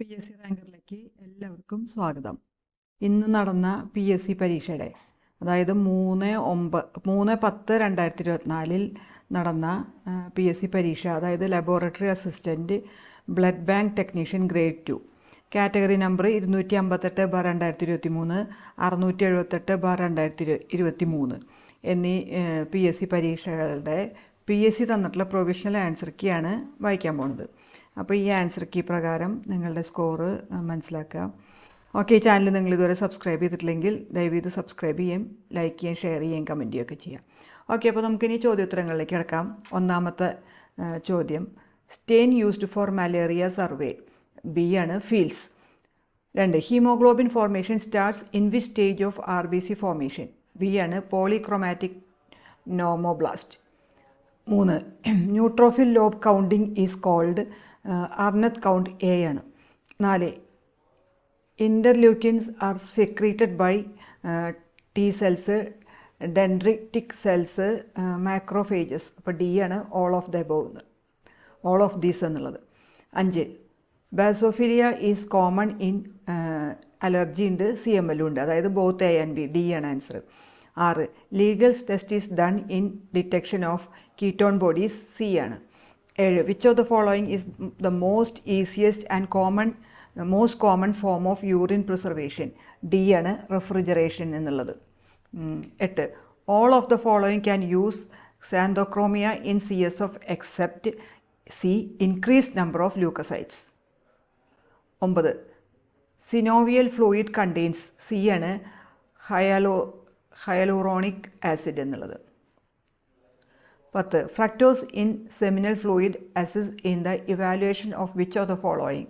P S C റാങ്കറിലേക്ക് എല്ലാവർക്കും സ്വാഗതം. ഇന്ന് നടന്ന പി എസ് സി പരീക്ഷയുടെ അതായത് മൂന്ന് ഒമ്പ മൂന്ന് പത്ത് രണ്ടായിരത്തി ഇരുപത്തിനാലിൽ നടന്ന പി എസ് സി പരീക്ഷ അതായത് laboratory assistant blood bank technician grade two category number ഇരുന്നൂറ്റി അമ്പത്തെട്ട് ബാർ രണ്ടായിരത്തി ഇരുപത്തി മൂന്ന് അറുന്നൂറ്റി എഴുപത്തെട്ട് ബാർ രണ്ടായിരത്തി ഇരുപത്തി മൂന്ന് എന്നീ പി എസ് സി പരീക്ഷകളുടെ പി എസ് സി തന്നിട്ടുള്ള പ്രൊവിഷണൽ ആൻസർ കീയാണ് വായിക്കാൻ പോകുന്നത് അപ്പോൾ ഈ ആൻസർ കീ പ്രകാരം നിങ്ങളുടെ സ്കോറ് മനസ്സിലാക്കുക ഓക്കെ ചാനൽ നിങ്ങൾ ഇതുവരെ സബ്സ്ക്രൈബ് ചെയ്തിട്ടില്ലെങ്കിൽ ദയവ് സബ്സ്ക്രൈബ് ചെയ്യും ലൈക്ക് ചെയ്യാം ഷെയർ ചെയ്യാം കമന്റ് ചെയ്യുകയൊക്കെ ചെയ്യാം. ഓക്കെ അപ്പോൾ നമുക്കിനി ചോദ്യോത്തരങ്ങളിലേക്ക് കിടക്കാം. ഒന്നാമത്തെ ചോദ്യം. Stain used for malaria survey B ആണ് ഫീൽസ് രണ്ട് haemoglobin formation starts in V stage of R B C formation B ആണ് പോളിക്രോമാറ്റിക് നോമോബ്ലാസ്റ്റ് മൂന്ന്. Neutrophil lobe counting is called Arneth count A ആണ്. നാല്. Interleukins are secreted by T cells dendritic cells macrophages. അപ്പോൾ D ആണ് all of the above all of these എന്നുള്ളത്. അഞ്ച്. Basophilia is common in allergy ഉണ്ട് C M എല്ലും ഉണ്ട്. അതായത് both A and B. D ആണ് ആൻസർ ആറ്. Legal test is done in detection of ketone bodies C ആണ്. ഏഴ്. Which of the following is the most easiest and common most common form of urine preservation D ആണ് refrigeration എന്നുള്ളത്. എട്ട്. All of the following can use xanthochromia in C S F except C increase number of leucocytes ഒമ്പത്. Synovial fluid contains C ആണ് ഹയാലോ ഹയലൂറോണിക് acid എന്നുള്ളത്. പത്ത് fructose in seminal fluid Aziz in the evaluation of which of the following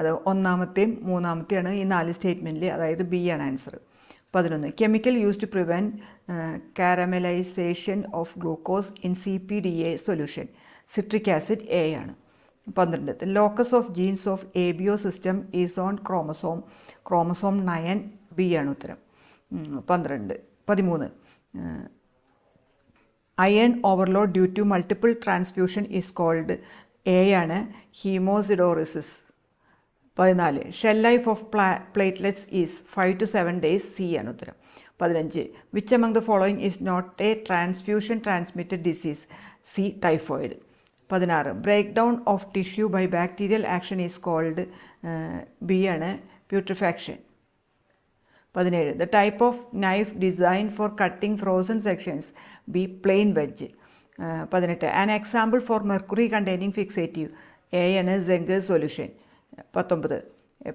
അത് ഒന്നാമത്തെയും മൂന്നാമത്തെയാണ് ഈ നാല് സ്റ്റേറ്റ്മെന്റിൽ അതായത് B ആണ് ആൻസർ പതിനൊന്ന് chemical use to prevent caramelisation of glucose in C P D A solution citric acid A ആണ്. പന്ത്രണ്ട് locus of genes of A B O system is on chromosome chromosome nine B ആണ് ഉത്തരം. പന്ത്രണ്ട് പതിമൂന്ന്. Iron overload due to multiple transfusion is called A ആണ് haemosiderosis. പതിനാല് shelf life of പ്ലാ platelets is five to seven days C ആണ് ഉത്തരം. പതിനഞ്ച് which among the following is not a transfusion transmitted disease C typhoid പതിനാറ് break down of tissue by bacterial action is called B ആണ് putrefaction പതിനേഴ്. The type of knife design for cutting frozen sections B plain wedge പതിനെട്ട്. An example for mercury containing fixative A ആണ് Zenker solution പത്തൊമ്പത്.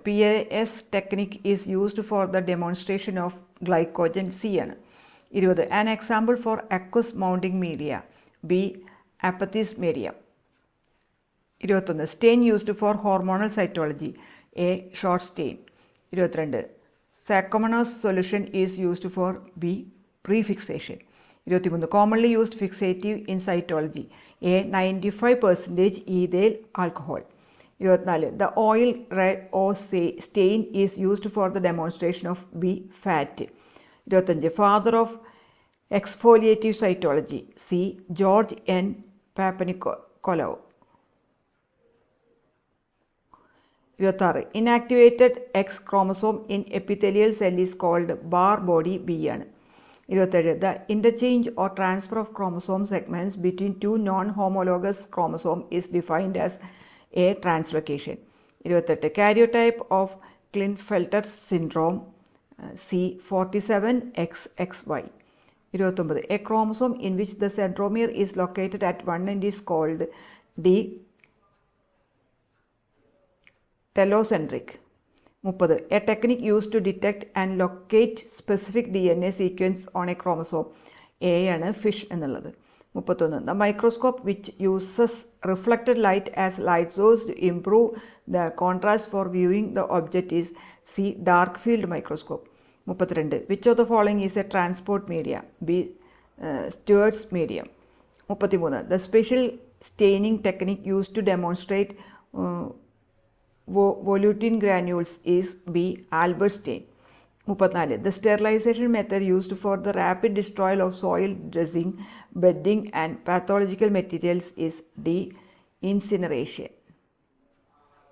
P A S technique is used for the demonstration of glycogen C ആണ്. ഇരുപത്. An example for aqueous mounting media B Apathy's media ഇരുപത്തൊന്ന്. Stain used for hormonal cytology A Shorr stain ഇരുപത്തിരണ്ട്. Saccomanno's solution is used for B prefixation ഇരുപത്തിമൂന്ന്. Commonly used fixative in cytology A ninety five percentage ethyl alcohol ഇരുപത്തിനാല്. The oil red O say stain is used for the demonstration of B fat ഇരുപത്തഞ്ച് father of exfoliative cytology C George N Papanicolaou ഇരുപത്താറ് inactivated X chromosome in epithelial cell is called Barr body B ആണ്. ഇരുപത്തേഴ്. The interchange or transfer of chromosome segments between two non homologous chromosome is defined as a translocation ഇരുപത്തെട്ട് karyotype of Klinefelter syndrome C forty seven X X Y ഇരുപത്തൊമ്പത്. A chromosome in which the centromere is located at one and is called D telocentric. മുപ്പത്. A technique use to detect and locate specific D N A sequence on a chromosome A ആണ് FISH എന്നുള്ളത്. മുപ്പത്തൊന്ന്. The microscope which uses reflected light as light source to improve the contrast for viewing the object is C dark field microscope മുപ്പത്തിരണ്ട് which of the following is a transport media B Stuart's medium മുപ്പത്തിമൂന്ന്. The special staining technique use to demonstrate volutin granules is B Albert stain stain മുപ്പത്തിനാല്. The sterilization method used for the rapid destroyal of soil dressing bedding and pathological materials is D incineration.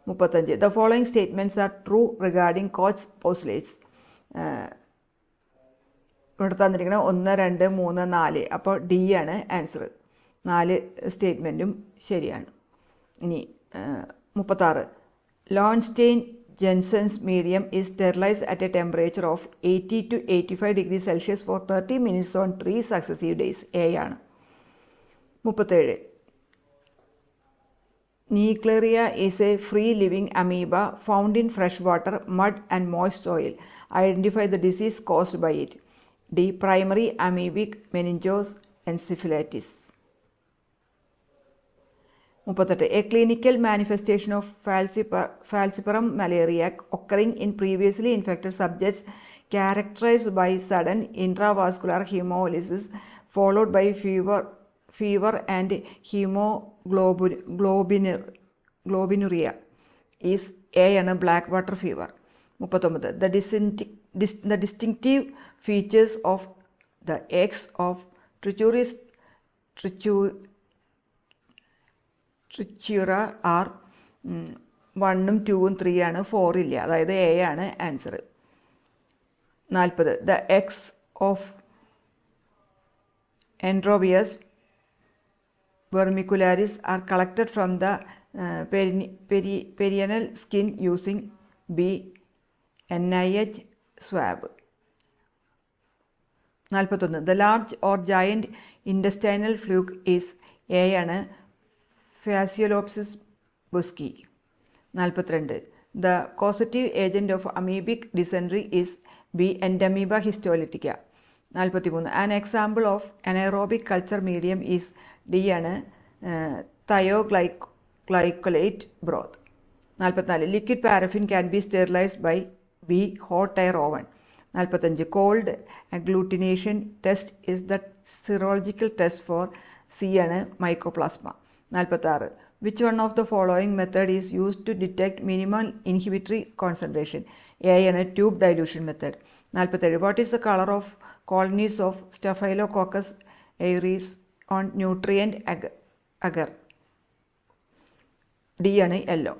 മുപ്പത്തഞ്ച്. The following statements are true regarding Koch postulates. ഇവിടെ തന്നിരിക്കുന്നത് ഒന്ന് രണ്ട് മൂന്ന് നാല്. അപ്പോൾ D ആണ് ആൻസർ നാല് സ്റ്റേറ്റ്മെന്റും ശരിയാണ്. ഇനി മുപ്പത്താറ്. Lowenstein Jensen's medium is sterilized at a temperature of 80 to 85 degrees Celsius for 30 minutes on three successive days. A ആണ്. മുപ്പത്തേഴ്. Naegleria is a free living amoeba found in fresh water mud and moist soil identify the disease caused by it D primary amoebic meningoencephalitis മുപ്പത്തെട്ട്. A clinical manifestation of ഫാൽസിപ്പ falciparum malaria occurring in previously infected subjects characterized by sudden intravascular haemolysis followed by fever fever and ഹീമോഗ്ലോബു ഗ്ലോബിനു ഗ്ലോബിനുറിയ is A ആണ് black water fever മുപ്പത്തൊമ്പത്. The ഡിസിന്റി ഡിസ് the distinctive features of the eggs of Trichuris ട്രിച്ചൂ trichiura are വണ്ണും ടൂവും three ആണ് four ഇല്ല. അതായത് A ആണ് ആൻസർ നാൽപ്പത് the eggs of Enterobius vermicularis are collected from the peri perianal skin using B N I H swab നാൽപ്പത്തൊന്ന് the large or giant intestinal fluke is A ആണ്. Fasciolopsis buski നാൽപ്പത്തിരണ്ട്. The causative agent of amoebic dysentery is B Entamoeba histolytica നാൽപ്പത്തിമൂന്ന്. An example of anaerobic culture medium is D ആണ് thioglycollate broth നാൽപ്പത്തിനാല്. Liquid paraffin can be sterilized by B hot air oven നാൽപ്പത്തഞ്ച്. Cold agglutination test is the serological test for C ആണ് mycoplasma നാൽപ്പത്താറ് which one of the following method is use to detect minimum inhibitory concentration A ആണ് tube dilution method നാൽപ്പത്തേഴ് what is the colour of colonies of Staphylococcus aureus on nutrient അഗ agar D ആണ് yellow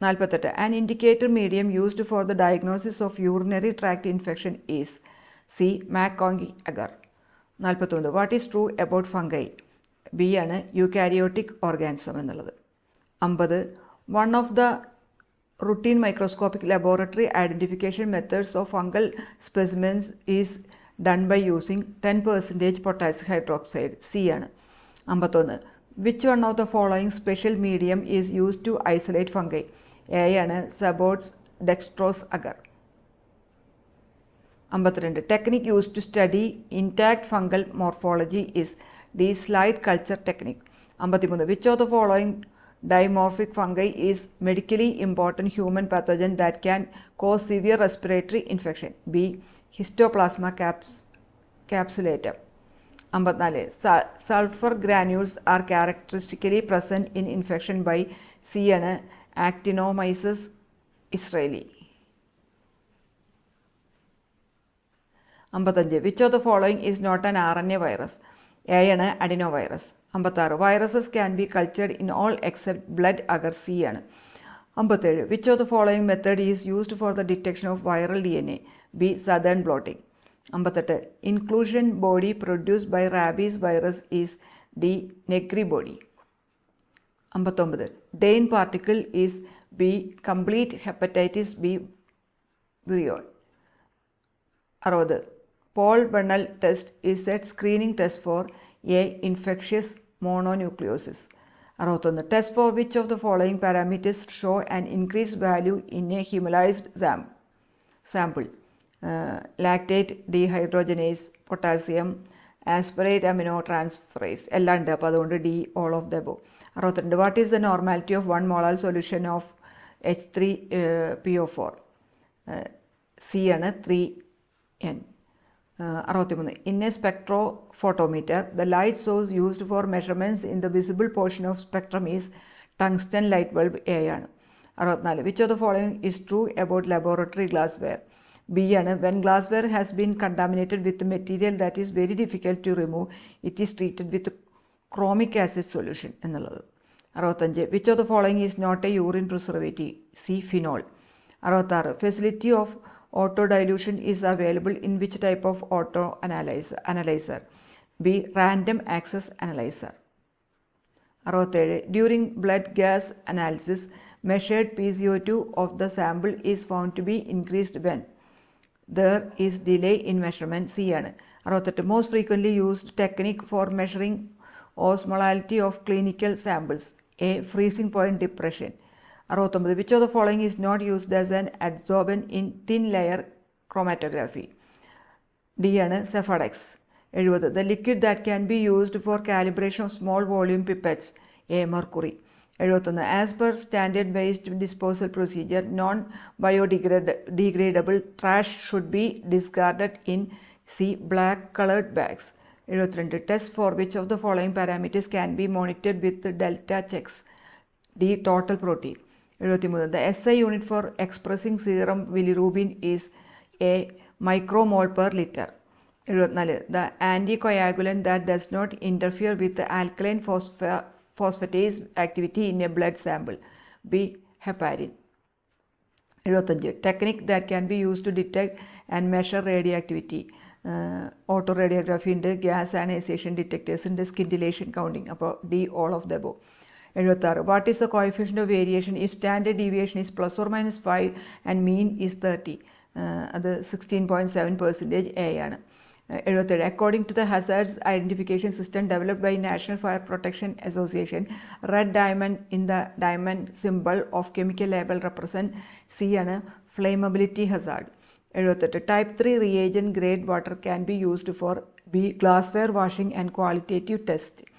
നാൽപ്പത്തെട്ട് an indicator medium used for the diagnosis of urinary tract infection is C MacConkey agar നാൽപ്പത്തൊന്ന് what is true about fungi B ആണ് eukaryotic organism എന്നുള്ളത്. അമ്പത് one of the routine microscopic laboratory identification methods of fungal specimens is done by using ten percentage potassium hydroxide C ആണ്. അമ്പത്തൊന്ന് which one of the following special medium is use to isolate fungi A ആണ് Sabouraud's dextrose agar അമ്പത്തിരണ്ട് technique use to study intact fungal morphology is D slide culture technique. അമ്പത്തിമൂന്ന്. Which of the following dimorphic fungi is medically important human pathogen that can cause severe respiratory infection B Histoplasma caps capsulatum അമ്പത്തിനാല്. Sulphur granules are characteristically present in infection by C ആണ് Actinomyces israelii അമ്പത്തഞ്ച്. Which of the following is not an R N A virus A ആണ് adeno virus അമ്പത്താറ് viruses can be cultured in all except blood agar C ആണ്. അമ്പത്തേഴ് which of the following method is used for the detection of viral D N A B Southern blotting അമ്പത്തെട്ട് inclusion body produced by rabies virus is D Negri body അമ്പത്തൊമ്പത് Dane particle is B complete hepatitis B virion അറുപത് Paul Bunnell test is a screening test for a infectious mononucleosis അറുപത്തൊന്ന്. Test for which of the following parameters show and increase value in a haemolysed Sam sample lactate dehydrogenase potassium aspartate amino transferase എല്ലാം ഉണ്ട്. അപ്പോൾ അതുകൊണ്ട് D all of the ബോ അറുപത്തിരണ്ട്. What is the normality of one molal solution of H three P O four C ആണ്. Three N അറുപത്തിമൂന്ന്. In a spectro photometer the light source used for measurements in the visible portion of spectrum is tungsten light bulb A ആണ്. അറുപത്തിനാല്. Which of the following is true about laboratory glass ware B ആണ്. When glass ware has been contaminated with material that is very difficult to remove it is treated with chromic acid solution എന്നുള്ളത്. അറുപത്തഞ്ച് which of the following is not a urine preservative C phenol അറുപത്താറ്. Facility of auto dilution is available in which type of auto analyser analyser B random access analyser അറുപത്തേഴ് during blood gas analysis measured P C O two of the sample is found to be increased when there is delay in measurement C ആണ്. അറുപത്തെട്ട് most frequently used technique for measuring osmolality of clinical samples A freezing point depression അറുപത്തൊമ്പത് which of the following is not used as an adsorbent in thin layer chromatography D ആണ് Sephadex എഴുപത് the liquid that can be used for calibration of small volume pipettes A mercury എഴുപത്തൊന്ന് as per standard waste disposal procedure non biodegrade degradable trash should be discarded in C black coloured bags എഴുപത്തിരണ്ട് test for which of the following parameters can be monitored with delta checks D total protein എഴുപത്തിമൂന്ന്. The S I unit for expressing serum bilirubin is A micromole per litre എഴുപത്തിനാല്. The anti coagulant that does not interfere with alkaline ഫോസ്ഫ phosphatase activity in a blood sample B heparin എഴുപത്തഞ്ച് technique that can be use to detect and measure radio activity auto radiography ഉണ്ട് gas ionisation detectors ഉണ്ട് scintillation counting. അപ്പോൾ D all of the above എഴുപത്താറ്. What is the coefficient of variation ഈ standard deviation is plus or minus five and mean is thirty അത് sixteen point seven percentage A ആണ്. എഴുപത്തേഴ്. According to the hazards identification system developed by National Fire Protection Association red diamond in the diamond simple of chemical label represent C ആണ് flammability hazard എഴുപത്തെട്ട്. Type three reagent grade water can be used for B glass ware washing and qualitative test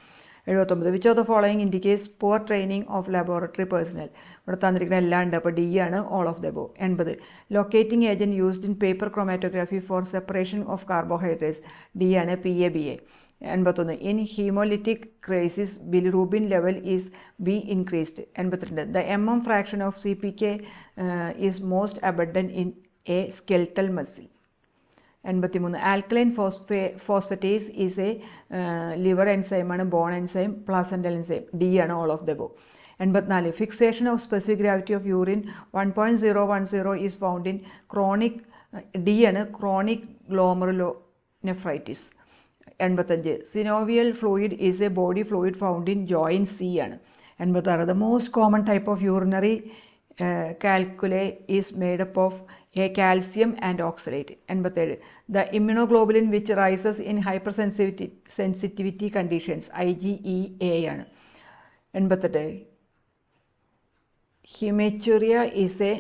എഴുപത്തൊമ്പത്. Which of the following indicates poor training of laboratory personnel ഇവിടെ തന്നിരിക്കുന്ന എല്ലാം ഉണ്ട്. അപ്പോൾ D ആണ് all of the ബോ എൺപത്. Locating agent used in paper chromatography for separation of carbohydrates D ആണ് പി എ ബി എ എൺപത്തൊന്ന്. In haemolytic crisis bilirubin level is B increased എൺപത്തിരണ്ട്. The M M fraction of C P K is most abundant in a skeletal muscle എൺപത്തിമൂന്ന്. Alkaline ഫോസ്ഫേ phosphatase is a liver എൻസൈമാണ് bone enzyme placental enzyme. D ആണ് all of the ബോ എൺപത്തിനാല്. Fixation of specific gravity of urine one point zero one zero is found in chronic D ആണ് chronic glomerulonephritis എൺപത്തഞ്ച്. Synovial fluid is a body fluid found in joint C ആണ്. എൺപത്താറ്. The most common type of urinary calculi is made up of A calcium and oxalate എൺപത്തേഴ്. The immunoglobulin which rises in hyper sensitivity sensitivity conditions I G E A ആണ്. എൺപത്തെട്ട്. Haematuria is A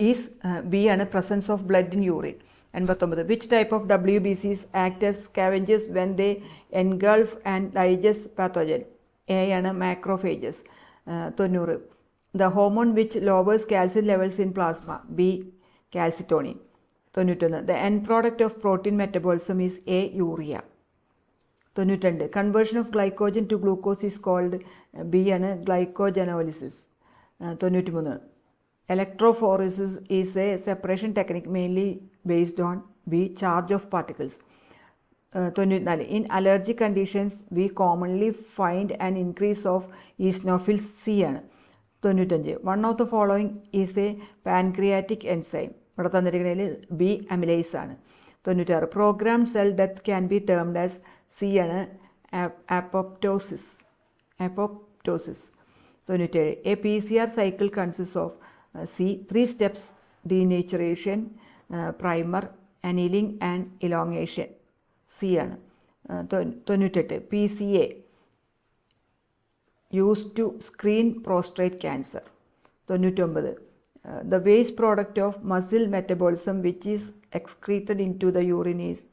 is B ആണ്. Presence of blood in urine എൺപത്തൊമ്പത്. Which type of W B Cs acts scavengers when they engulf and digest pathogen A ആണ് macrophages തൊണ്ണൂറ്. The hormone which lowers calcium levels in plasma B calcitonin തൊണ്ണൂറ്റൊന്ന്. The end product of protein metabolism is A urea തൊണ്ണൂറ്റിരണ്ട് conversion of glycogen to glucose is called B ആണ് glycogenolysis തൊണ്ണൂറ്റിമൂന്ന്. Electrophoresis is a separation technique mainly based on B charge of particles തൊണ്ണൂറ്റിനാല്. In allergy conditions we commonly find an increase of eosinophils C ആണ്. തൊണ്ണൂറ്റഞ്ച് one of the following is a pancreatic enzyme ഇവിടെ തന്നിരിക്കുന്നതിൽ B amylase ആണ്. തൊണ്ണൂറ്റാറ് programme cell death can be termed as C ആണ്. Apoptosis apoptosis തൊണ്ണൂറ്റേഴ് A P C R cycle consist of C three steps denaturation primer annealing and elongation C ആണ്. തൊണ്ണൂറ്റെട്ട്. P C A use to screen prostrate cancer. തൊണ്ണൂറ്റൊമ്പത്. The waste product of muscle metabolism which is excreted in to the urine is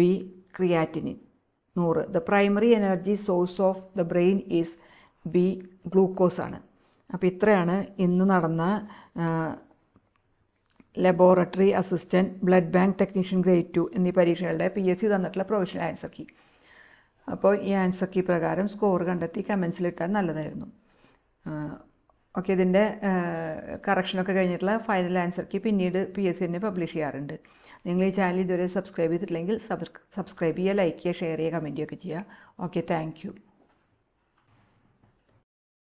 B creatinine. നൂറ്. The primary energy source of the brain is B glucose ആണ്. അപ്പോൾ ഇത്രയാണ് ഇന്ന് നടന്ന laboratory assistant blood bank technician grade two എന്നീ പരീക്ഷകളുടെ P S C തന്നിട്ടുള്ള provisional answer key. അപ്പോൾ ഈ ആൻസർ കീ പ്രകാരം സ്കോർ കണ്ടെത്തി കമൻസിലിട്ടാൽ നല്ലതായിരുന്നു. ഓക്കെ ഇതിന്റെ കറക്ഷനൊക്കെ കഴിഞ്ഞിട്ടുള്ള ഫൈനൽ ആൻസർ കീ പിന്നീട് പി എസ് സിനെ പബ്ലിഷ് ചെയ്യാറുണ്ട്. നിങ്ങൾ ഈ ചാനൽ ഇതുവരെ സബ്സ്ക്രൈബ് ചെയ്തിട്ടില്ലെങ്കിൽ സബ്സ്ക്രൈബ് ചെയ്യുക ലൈക്ക് ചെയ്യുക ഷെയർ ചെയ്യുക കമന്റ് ചെയ്യുക. Okay thank